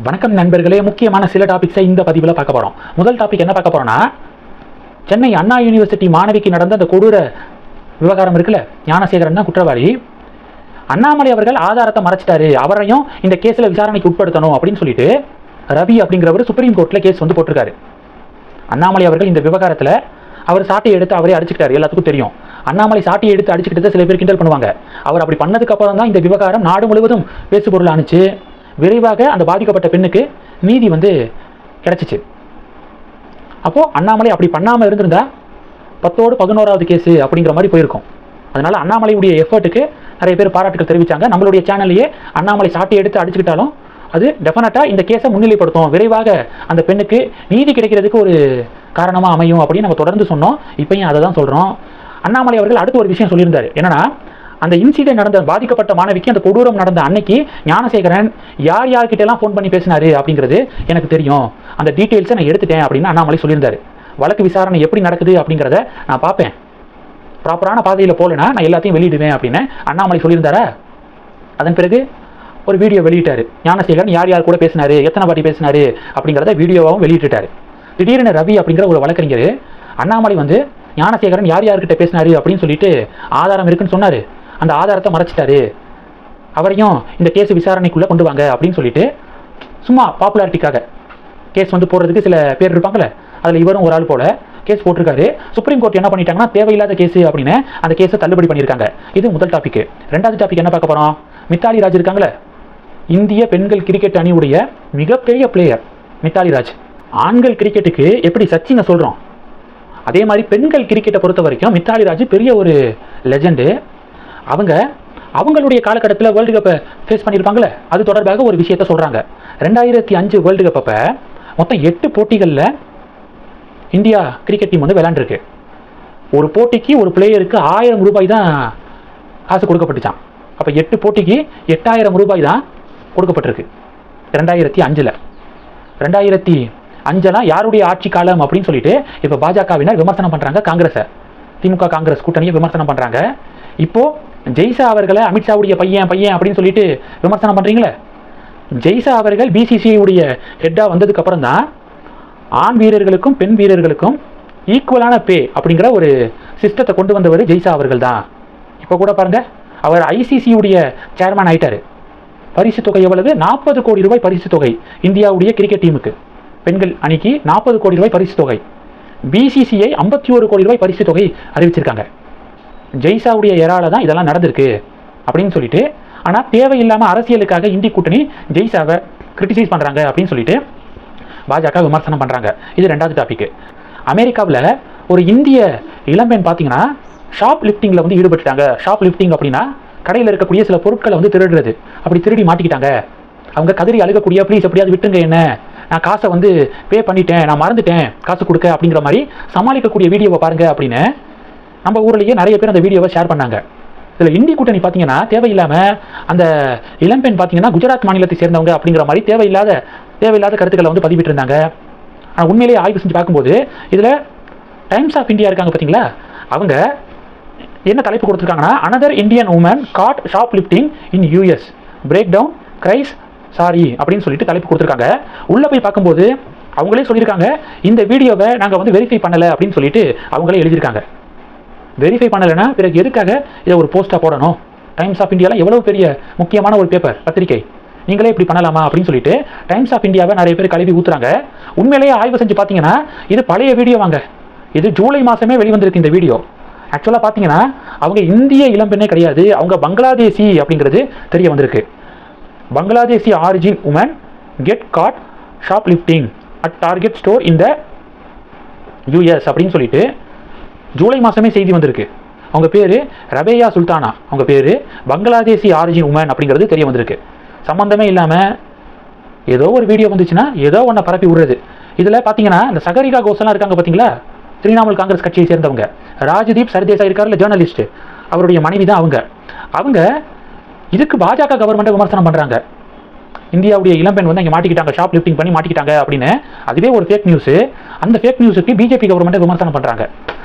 வணக்கம் நண்பர்களே முக்கியமான சில டாபிக்ஸை இந்த பதிவில் பார்க்க போகிறோம் முதல் டாபிக் என்ன பார்க்க போகிறோன்னா சென்னை அண்ணா யூனிவர்சிட்டி மாணவிக்கு நடந்த அந்த கொடூர விவகாரம் இருக்குல்ல ஞானசேகரன் தான் குற்றவாளி. அண்ணாமலை அவர்கள் ஆதாரத்தை மறைச்சிட்டாரு. அவரையும் இந்த கேஸில் விசாரணைக்கு உட்படுத்தணும் அப்படின்னு சொல்லிட்டு ரவி அப்படிங்கிறவர் சுப்ரீம் கோர்ட்டில் கேஸ் வந்து போட்டிருக்காரு. அண்ணாமலை அவர்கள் இந்த விவகாரத்தில் அவர் சாட்டியை எடுத்து அவரே அடிச்சுக்கிட்டார். எல்லாத்துக்கும் தெரியும். அண்ணாமலை சாட்டையை எடுத்து அடிச்சுக்கிட்டு சில பேர் கிண்டல் பண்ணுவாங்க. அவர் அப்படி பண்ணதுக்கு அப்புறம் தான் இந்த விவகாரம் நாடு முழுவதும் பேசுபொருள் ஆணுச்சு விரைவாக அந்த பாதிக்கப்பட்ட பெண்ணுக்கு நீதி வந்து கிடைச்சிச்சு. அப்போது அண்ணாமலை அப்படி பண்ணாமல் இருந்திருந்தா பத்தோடு பதினோராவது கேஸு அப்படிங்கிற மாதிரி போயிருக்கும். அதனால் அண்ணாமலையுடைய எஃபர்ட்டுக்கு நிறைய பேர் பாராட்டுகள் தெரிவித்தாங்க நம்மளுடைய சேனல்லையே அண்ணாமலை சாட்டை எடுத்து அடிச்சுக்கிட்டாலும் அது டெஃபினட்டாக இந்த கேஸை முன்னிலைப்படுத்தும். விரைவாக அந்த பெண்ணுக்கு நீதி கிடைக்கிறதுக்கு ஒரு காரணமாக அமையும் அப்படின்னு நம்ம தொடர்ந்து சொன்னோம். இப்பயும் அதை தான் சொல்கிறோம் அண்ணாமலை அவர்கள் அடுத்து ஒரு விஷயம் சொல்லியிருந்தார். என்னன்னா அந்த இன்சிடென்ட் நடந்த பாதிக்கப்பட்ட மாணவிக்கு அந்த கொடூரம் நடந்த அன்னைக்கு ஞானசேகரன் யார் யார்கிட்ட எல்லாம் ஃபோன் பண்ணி பேசினாரு அப்படிங்கிறது எனக்கு தெரியும். அந்த டீட்டெயில்ஸை நான் எடுத்துட்டேன் அப்படின்னு அண்ணாமலை சொல்லியிருந்தாரு. வழக்கு விசாரணை எப்படி நடக்குது அப்படிங்கிறத நான் பார்ப்பேன். ப்ராப்பரான பாதையில் போகலனா நான் எல்லாத்தையும் வெளியிடுவேன் அப்படின்னு அண்ணாமலை சொல்லியிருந்தாரா? அதன் பிறகு ஒரு வீடியோ வெளியிட்டார். ஞானசேகரன் யார் யார் கூட பேசினாரு எத்தனை வாட்டி பேசினாரு அப்படிங்கிறத வீடியோவாகவும் வெளியிட்டுட்டார். திடீர்னு ரவி அப்படிங்கிற ஒரு வழக்கறிஞர் அண்ணாமலை வந்து ஞானசேகரன் யார் யார்கிட்ட பேசினாரு? அப்படின்னு சொல்லிட்டு ஆதாரம் இருக்குன்னு சொன்னார். அந்த ஆதாரத்தை மறைச்சிட்டாரு. அவரையும் இந்த கேஸ் விசாரணைக்குள்ளே கொண்டு வாங்க அப்படின்னு சொல்லிட்டு சும்மா பாப்புலாரிட்டிக்காக கேஸ் வந்து போடுறதுக்கு சில பேர் இருப்பாங்கல்ல அதில் இவரும் ஒரு ஆள் போல கேஸ் போட்டிருக்காரு. சுப்ரீம் கோர்ட் என்ன பண்ணிட்டாங்கன்னா தேவையில்லாத கேஸ் அப்படின்னு அந்த கேஸை தள்ளுபடி பண்ணியிருக்காங்க. இது முதல் டாபிக் ரெண்டாவது டாபிக் என்ன பார்க்க போகிறோம் மித்தாலி ராஜ் இருக்காங்களே இந்திய பெண்கள் கிரிக்கெட் அணியுடைய மிகப்பெரிய பிளேயர் மித்தாலி ராஜ். ஆண்கள் கிரிக்கெட்டுக்கு எப்படி சச்சினை சொல்கிறோம் அதே மாதிரி பெண்கள் கிரிக்கெட்டை பொறுத்த வரைக்கும் மித்தாலி ராஜ் பெரிய ஒரு லெஜெண்டு அவங்க அவங்களுடைய காலகட்டத்தில் வேர்ல்டு கப்பை ஃபேஸ் பண்ணியிருப்பாங்களே அது தொடர்பாக ஒரு விஷயத்த சொல்கிறாங்க ரெண்டாயிரத்தி அஞ்சு வேர்ல்டு கப் அப்போ மொத்தம் எட்டு போட்டிகளில் இந்தியா கிரிக்கெட் டீம் வந்து விளாண்டுருக்கு ஒரு போட்டிக்கு ஒரு பிளேயருக்கு ஆயிரம் ரூபாய் தான் காசு கொடுக்கப்பட்டுச்சான் அப்போ எட்டு போட்டிக்கு எட்டாயிரம் ரூபாய் தான் கொடுக்கப்பட்டிருக்கு. ரெண்டாயிரத்தி அஞ்சில். ரெண்டாயிரத்தி அஞ்செல்லாம் யாருடைய ஆட்சி காலம் அப்படின்னு சொல்லிட்டு இப்போ பாஜகவினர் விமர்சனம் பண்ணுறாங்க காங்கிரஸை. திமுக காங்கிரஸ் கூட்டணியை விமர்சனம் பண்ணுறாங்க இப்போது ஜெய்சா அவர்களை அமித்ஷாவுடைய பையன் பையன் அப்படின்னு சொல்லிட்டு விமர்சனம் பண்ணுறீங்களே ஜெய்சா அவர்கள் பிசிசிஐடைய ஹெட்டாக வந்ததுக்கப்புறம் தான் ஆண் வீரர்களுக்கும் பெண் வீரர்களுக்கும் ஈக்குவலான பே அப்படிங்கிற ஒரு சிஸ்டத்தை கொண்டு வந்தவர் ஜெய்சா அவர்கள் தான் இப்போ கூட பாருங்க அவர் ஐசிசியுடைய சேர்மேன் ஆயிட்டார். பரிசு தொகை எவ்வளவு? நாற்பது கோடி ரூபாய் பரிசு தொகை இந்தியாவுடைய கிரிக்கெட் டீமுக்கு பெண்கள் அணிக்கு நாற்பது கோடி ரூபாய் பரிசு தொகை. பிசிசிஐ ஐம்பத்தி ஒரு கோடி ரூபாய் பரிசு தொகை அறிவிச்சிருக்காங்க. ஜெய்சாவுடைய எறால தான் இதெல்லாம் நடந்திருக்கு அப்படின்னு சொல்லிட்டு ஆனால் தேவையில்லாமல் அரசியலுக்காக இந்தி கூட்டணி ஜெய்சாவை கிரிட்டிசைஸ் பண்ணுறாங்க அப்படின்னு சொல்லிட்டு பாஜக விமர்சனம் பண்ணுறாங்க இது ரெண்டாவது டாபிக் அமெரிக்காவில் ஒரு இந்திய இளம்பெண் பார்த்தீங்கன்னா ஷாப் லிஃப்டிங்கில் வந்து ஈடுபட்டுட்டாங்க. ஷாப் லிஃப்டிங் அப்படின்னா கடையில் இருக்கக்கூடிய சில பொருட்களை வந்து திருடுறது. அப்படி திருடி மாட்டிக்கிட்டாங்க. அவங்க கதறி அழுகக்கூடிய ப்ளீஸ் எப்படியாவது விட்டுங்க என்ன? நான் காசை வந்து பே பண்ணிட்டேன் நான் மறந்துட்டேன் காசு கொடுக்க அப்படிங்கிற மாதிரி சமாளிக்கக்கூடிய வீடியோவை பாருங்கள் அப்படின்னு நம்ம ஊர்லேயே நிறைய பேர் அந்த வீடியோவை ஷேர் பண்ணாங்க. இதில் இந்தி கூட்டணி பார்த்தீங்கன்னா தேவையில்லாமல் அந்த இளம்பெண் பார்த்தீங்கன்னா குஜராத் மாநிலத்தை சேர்ந்தவங்க அப்படிங்கிற மாதிரி தேவையில்லாத தேவையில்லாத கருத்துக்களை வந்து பதிவிட்டிருந்தாங்க. ஆனால் உண்மையிலேயே ஆய்வு செஞ்சு பார்க்கும்போது இதில் டைம்ஸ் ஆஃப் இந்தியா இருக்காங்க பார்த்தீங்களா அவங்க என்ன தலைப்பு கொடுத்துருக்காங்கன்னா another Indian woman caught shoplifting in US break down cries sorry அப்படின்னு சொல்லிட்டு தலைப்பு கொடுத்துருக்காங்க. உள்ளே போய் பார்க்கும்போது அவங்களே சொல்லியிருக்காங்க இந்த வீடியோவை நாங்கள் வந்து வெரிஃபை பண்ணலை அப்படின்னு சொல்லிட்டு அவங்களே எழுதியிருக்காங்க. வெரிஃபை பண்ணலைன்னா பிறகு எதுக்காக இதை ஒரு போஸ்ட்டாக போடணும்? டைம்ஸ் ஆஃப் இந்தியாவில் எவ்வளோ பெரிய முக்கியமான ஒரு பேப்பர் பத்திரிகை நீங்களே இப்படி பண்ணலாமா அப்படின்னு சொல்லிட்டு டைம்ஸ் ஆஃப் இந்தியாவை நிறைய பேர் கழுவி ஊத்துறாங்க. உண்மையிலேயே ஆய்வு செஞ்சு பார்த்தீங்கன்னா இது பழைய வீடியோ வாங்க. இது ஜூலை மாதமே வெளிவந்திருக்கு இந்த வீடியோ ஆக்சுவலாக பார்த்தீங்கன்னா அவங்க இந்திய இளம்பெண்ணே கிடையாது அவங்க பங்களாதேசி அப்படிங்கிறது தெரிய வந்திருக்கு. Bangladeshi origin woman get caught shoplifting at Target store இந்த யூஎஸ் அப்படின்னு சொல்லிட்டு ஜூலை மாதமே செய்தி வந்திருக்கு. அவங்க பேர் ரபேயா சுல்தானா. அவங்க பேர் பங்களாதேசி ஆரிஜின் உமன் அப்படிங்கிறது தெரிய வந்திருக்கு. சம்மந்தமே இல்லாமல் ஏதோ ஒரு வீடியோ வந்துச்சுன்னா ஏதோ ஒன்றை பரப்பி விடுறது. இதில் பார்த்தீங்கன்னா இந்த சகரிகா கோஷெல்லாம் இருக்காங்க பார்த்தீங்களா திரிணாமுல் காங்கிரஸ் கட்சியை சேர்ந்தவங்க. ராஜதீப் சர்தேசாய் இருக்கார்ல ஜேர்னலிஸ்ட் அவருடைய மனைவி தான் அவங்க. அவங்க இதுக்கு பாஜக கவர்மெண்ட்டை விமர்சனம் பண்ணுறாங்க இந்தியாவுடைய இளம்பெண் வந்து இங்கே மாட்டிக்கிட்டாங்க ஷாப் லிஃப்டிங் பண்ணி மாட்டிக்கிட்டாங்க அப்படின்னு. அதுவே ஒரு ஃபேக் நியூஸ் அந்த ஃபேக் நியூஸுக்கு பிஜேபி கவர்மெண்ட்டை விமர்சனம் பண்ணுறாங்க